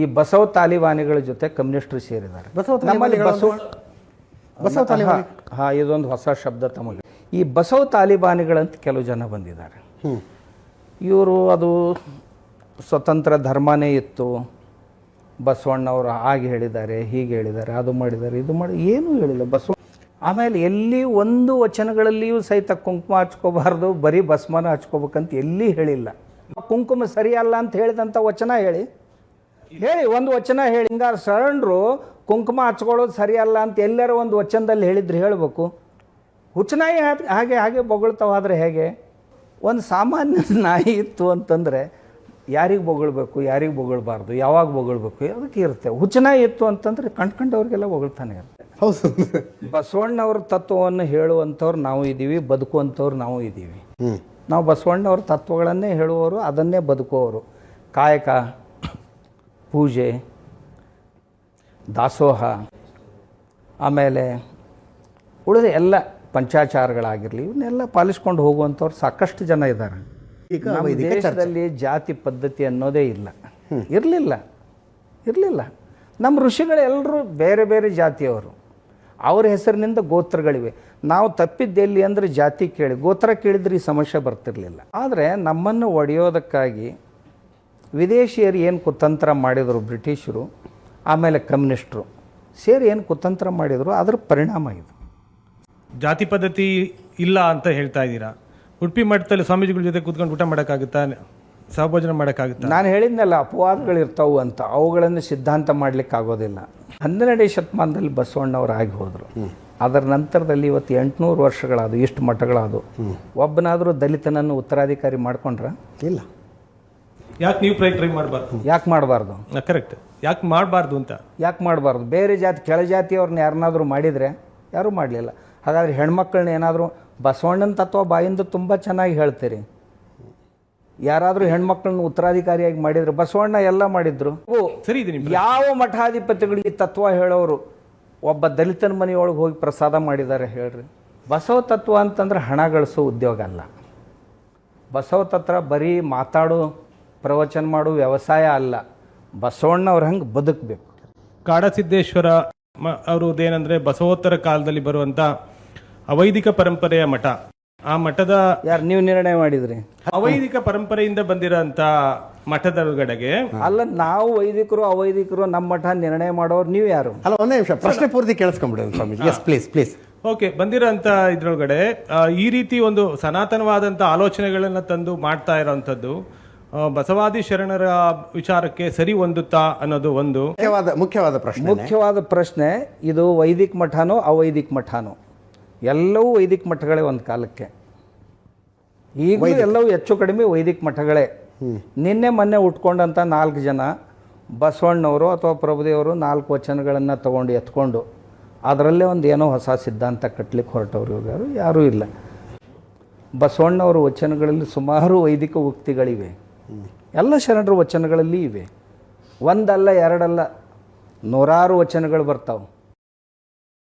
ಈ ಬಸವ ತಾಲಿಬಾನಿಗಳ ಜೊತೆ ಕಮ್ಯುನಿಸ್ಟ್ರು ಸೇರಿದ್ದಾರೆ. ಬಸವ ನಮ್ಮಲ್ಲಿ ಬಸವ ಬಸವ ತಾಲಿಬಾನಿ ಹಾ ಇದೊಂದು ಹೊಸ ಶಬ್ದ ತಮಗೆ ಈ ಬಸವ ತಾಲಿಬಾನಿಗಳಂತ ಕೆಲವು ಜನ ಬಂದಿದ್ದಾರೆ. ಇವರು ಅದು ಸ್ವತಂತ್ರ ಧರ್ಮನೇ ಇತ್ತು. ಬಸವಣ್ಣವರು ಹಾಗೆ ಹೇಳಿದ್ದಾರೆ ಹೀಗೆ ಹೇಳಿದ್ದಾರೆ ಅದು ಮಾಡಿದ್ದಾರೆ ಇದು ಮಾಡಿ ಏನೂ ಹೇಳಿಲ್ಲ. ಬಸವ ಆಮೇಲೆ ಎಲ್ಲಿ ಒಂದು ವಚನಗಳಲ್ಲಿಯೂ ಸಹಿತ ಕುಂಕುಮ ಹಚ್ಕೋಬಾರ್ದು ಬರೀ ಬಸ್ಮನ ಹಚ್ಕೋಬೇಕಂತ ಎಲ್ಲಿ ಹೇಳಿಲ್ಲ. ಕುಂಕುಮ ಸರಿಯಲ್ಲ ಅಂತ ಹೇಳಿದಂಥ ವಚನ ಹೇಳಿ ಹೇಳಿ ಒಂದು ವಚನ ಹೇಳಿ. ಹಿಂಗಾರ ಶರಣರು ಕುಂಕುಮ ಹಚ್ಕೊಳ್ಳೋದು ಸರಿಯಲ್ಲ ಅಂತ ಎಲ್ಲರ ಒಂದು ವಚನದಲ್ಲಿ ಹೇಳಿದ್ರೆ ಹೇಳಬೇಕು. ಹುಚ್ಚನಾಯಿ ಹಾಗೆ ಹಾಗೆ ಬೊಗಳ್ತಾವ ಬೊಗಳ್ತಾವಾದ್ರೆ ಹೇಗೆ? ಒಂದು ಸಾಮಾನ್ಯ ನಾಯಿ ಇತ್ತು ಅಂತಂದರೆ ಯಾರಿಗೆ ಬೊಗಳ್ಬೇಕು ಯಾರಿಗೆ ಬೊಗಳ್ಬಾರ್ದು ಯಾವಾಗ ಬೊಗಳ್ಬೇಕು ಅದಕ್ಕೆ ಇರುತ್ತೆ. ಹುಚ್ಚನಾಯಿ ಇತ್ತು ಅಂತಂದರೆ ಕಂಡ್ಕೊಂಡವ್ರಿಗೆಲ್ಲ ಬೊಗಳ್ತಾನೆ ಇರುತ್ತೆ. ಹೌದು. ಬಸವಣ್ಣವ್ರ ತತ್ವವನ್ನು ಹೇಳುವಂಥವ್ರು ನಾವು ಇದ್ದೀವಿ ಬದುಕುವಂಥವ್ರು ನಾವು ಇದ್ದೀವಿ ನಾವು ಬಸವಣ್ಣವ್ರ ತತ್ವಗಳನ್ನೇ ಹೇಳುವವರು ಅದನ್ನೇ ಬದುಕುವವರು. ಕಾಯಕ ಪೂಜೆ ದಾಸೋಹ ಆಮೇಲೆ ಉಳಿದ ಎಲ್ಲ ಪಂಚಾಚಾರಗಳಾಗಿರಲಿ ಇವನ್ನೆಲ್ಲ ಪಾಲಿಸ್ಕೊಂಡು ಹೋಗುವಂಥವ್ರು ಸಾಕಷ್ಟು ಜನ ಇದ್ದಾರೆ. ಈಗ ನಮ್ಮ ದೇಶದಲ್ಲಿ ಜಾತಿ ಪದ್ಧತಿ ಅನ್ನೋದೇ ಇಲ್ಲ. ಇರಲಿಲ್ಲ. ಇರಲಿಲ್ಲ. ನಮ್ಮ ಋಷಿಗಳೆಲ್ಲರೂ ಬೇರೆ ಬೇರೆ ಜಾತಿಯವರು. ಅವ್ರ ಹೆಸರಿನಿಂದ ಗೋತ್ರಗಳಿವೆ. ನಾವು ತಪ್ಪಿದ್ದೆಲ್ಲಿ ಅಂದರೆ ಜಾತಿ ಕೇಳಿ ಗೋತ್ರ ಕೇಳಿದ್ರೆ ಈ ಸಮಸ್ಯೆ ಬರ್ತಿರಲಿಲ್ಲ. ಆದರೆ ನಮ್ಮನ್ನು ಒಡೆಯೋದಕ್ಕಾಗಿ ವಿದೇಶಿಯರು ಏನು ಕುತಂತ್ರ ಮಾಡಿದರು ಬ್ರಿಟಿಷರು ಆಮೇಲೆ ಕಮ್ಯುನಿಸ್ಟ್ರು ಸೇರಿ ಏನು ಕುತಂತ್ರ ಮಾಡಿದರು ಅದರ ಪರಿಣಾಮ ಇದು. ಜಾತಿ ಪದ್ಧತಿ ಇಲ್ಲ ಅಂತ ಹೇಳ್ತಾ ಇದ್ದೀರಾ? ಉಡುಪಿ ಮಠದಲ್ಲಿ ಸ್ವಾಮೀಜಿಗಳ ಜೊತೆ ಕೂತ್ಕೊಂಡು ಊಟ ಮಾಡೋಕ್ಕಾಗುತ್ತಾ? ಸಹಭೋಜನ ಮಾಡೋಕ್ಕಾಗುತ್ತಾ? ನಾನು ಹೇಳಿದ್ನಲ್ಲ ಅಪವಾದಗಳಿರ್ತಾವು ಅಂತ. ಅವುಗಳನ್ನು ಸಿದ್ಧಾಂತ ಮಾಡ್ಲಿಕ್ಕೆ ಆಗೋದಿಲ್ಲ. ಹನ್ನೆರಡನೇ ಶತಮಾನದಲ್ಲಿ ಬಸವಣ್ಣವ್ರು ಆಗಿ ಹೋದರು. ಅದರ ನಂತರದಲ್ಲಿ ಇವತ್ತು ಎಂಟುನೂರು ವರ್ಷಗಳಾದವು ಇಷ್ಟು ಮಠಗಳಾದವು. ಒಬ್ಬನಾದರೂ ದಲಿತನನ್ನು ಉತ್ತರಾಧಿಕಾರಿ ಮಾಡ್ಕೊಂಡ್ರ? ಇಲ್ಲ. ಯಾಕೆ ನೀವು ಟ್ರೈ ಟ್ರೈ ಮಾಡಬಾರ್ದು? ಯಾಕೆ ಮಾಡಬಾರ್ದು? ಕರೆಕ್ಟ್ ಯಾಕೆ ಮಾಡಬಾರ್ದು ಅಂತ? ಯಾಕೆ ಮಾಡಬಾರ್ದು? ಬೇರೆ ಜಾತಿ ಕೆಳ ಜಾತಿಯವ್ರನ್ನ ಯಾರನ್ನಾದರೂ ಮಾಡಿದರೆ ಯಾರೂ ಮಾಡಲಿಲ್ಲ. ಹಾಗಾದ್ರೆ ಹೆಣ್ಮಕ್ಳನ್ನ ಏನಾದರೂ ಬಸವಣ್ಣನ ತತ್ವ ಬಾಯಿಂದ ತುಂಬ ಚೆನ್ನಾಗಿ ಹೇಳ್ತೀರಿ. ಯಾರಾದರೂ ಹೆಣ್ಮಕ್ಳನ್ನ ಉತ್ತರಾಧಿಕಾರಿಯಾಗಿ ಮಾಡಿದ್ರು ಬಸವಣ್ಣ ಎಲ್ಲ ಮಾಡಿದ್ರು. ಸರಿ ಯಾವ ಮಠಾಧಿಪತಿಗಳಿಗೆ ತತ್ವ ಹೇಳೋರು ಒಬ್ಬ ದಲಿತನ ಮನೆಯೊಳಗೆ ಹೋಗಿ ಪ್ರಸಾದ ಮಾಡಿದ್ದಾರೆ ಹೇಳ್ರಿ. ಬಸವ ತತ್ವ ಅಂತಂದ್ರೆ ಹಣ ಗಳಿಸೋ ಉದ್ಯೋಗ ಅಲ್ಲ. ಬಸವ ತತ್ವ ಬರೀ ಮಾತಾಡು ಪ್ರವಚನ ಮಾಡು ವ್ಯವಸಾಯ ಅಲ್ಲ. ಬಸವಣ್ಣವ್ರ ಹಂಗೆ ಬದುಕಬೇಕು. ಕಾಡಸಿದ್ದೇಶ್ವರ ಮ- ಅವರದ್ದೇನೆಂದ್ರೆ ಬಸವೋತ್ತರ ಕಾಲದಲ್ಲಿ ಬರುವಂತ ಅವೈದಿಕ ಪರಂಪರೆಯ ಮಠ. ಆ ಮಠದ ಯಾರು ನೀವು ನಿರ್ಣಯ ಮಾಡಿದ್ರಿ? ಅವೈದಿಕ ಪರಂಪರೆಯಿಂದ ಬಂದಿರೋಂಥ ಮಠದೊಳಗಡೆಗೆ ಅಲ್ಲ ನಾವು ವೈದಿಕರು ಅವೈದಿಕರು ನಮ್ಮ ಮಠ ನಿರ್ಣಯ ಮಾಡೋರು ನೀವು ಯಾರು? ಅಲ್ಲ ಒಂದೇ ನಿಮಿಷ ಪ್ರಶ್ನೆ ಪೂರ್ತಿ ಕೇಳಿಸ್ಕೊಂಡ್ಬಿಡೋದು Swamiji. Yes please please okay ಬಂದಿರೋಂಥ ಇದ್ರೊಳಗಡೆ ಆ, ಈ ರೀತಿ ಒಂದು ಸನಾತನವಾದಂಥ ಆಲೋಚನೆಗಳನ್ನು ತಂದು ಮಾಡ್ತಾ ಇರೋವಂಥದ್ದು ಬಸವಾದಿ ಶರಣರ ವಿಚಾರಕ್ಕೆ ಸರಿ ಹೊಂದುತ್ತಾ ಅನ್ನೋದು ಒಂದು ಮುಖ್ಯವಾದ ಮುಖ್ಯವಾದ ಪ್ರಶ್ನೆ. ಮುಖ್ಯವಾದ ಪ್ರಶ್ನೆ ಇದು ವೈದಿಕ ಮಠನೋ ಅವೈದಿಕ ಮಠನೋ? ಎಲ್ಲವೂ ವೈದಿಕ ಮಠಗಳೇ ಒಂದು ಕಾಲಕ್ಕೆ. ಈಗ ಎಲ್ಲವೂ ಹೆಚ್ಚು ಕಡಿಮೆ ವೈದಿಕ ಮಠಗಳೇ. ನಿನ್ನೆ ಮೊನ್ನೆ ಉಟ್ಕೊಂಡಂಥ ನಾಲ್ಕು ಜನ ಬಸವಣ್ಣವರು ಅಥವಾ ಪ್ರಭುದೇವರು ನಾಲ್ಕು ವಚನಗಳನ್ನು ತಗೊಂಡು ಎತ್ಕೊಂಡು ಅದರಲ್ಲೇ ಒಂದು ಏನೋ ಹೊಸ ಸಿದ್ಧಾಂತ ಕಟ್ಟಲಿಕ್ಕೆ ಹೊರಟವ್ರು ಯಾರು ಯಾರೂ ಇಲ್ಲ. ಬಸವಣ್ಣವರ ವಚನಗಳಲ್ಲಿ ಸುಮಾರು ವೈದಿಕ ಉಕ್ತಿಗಳಿವೆ. ಎಲ್ಲ ಶರಣರ ವಚನಗಳಲ್ಲಿ ಇವೆ. ಒಂದಲ್ಲ ಎರಡಲ್ಲ ನೂರಾರು ವಚನಗಳು ಬರ್ತಾವೆ.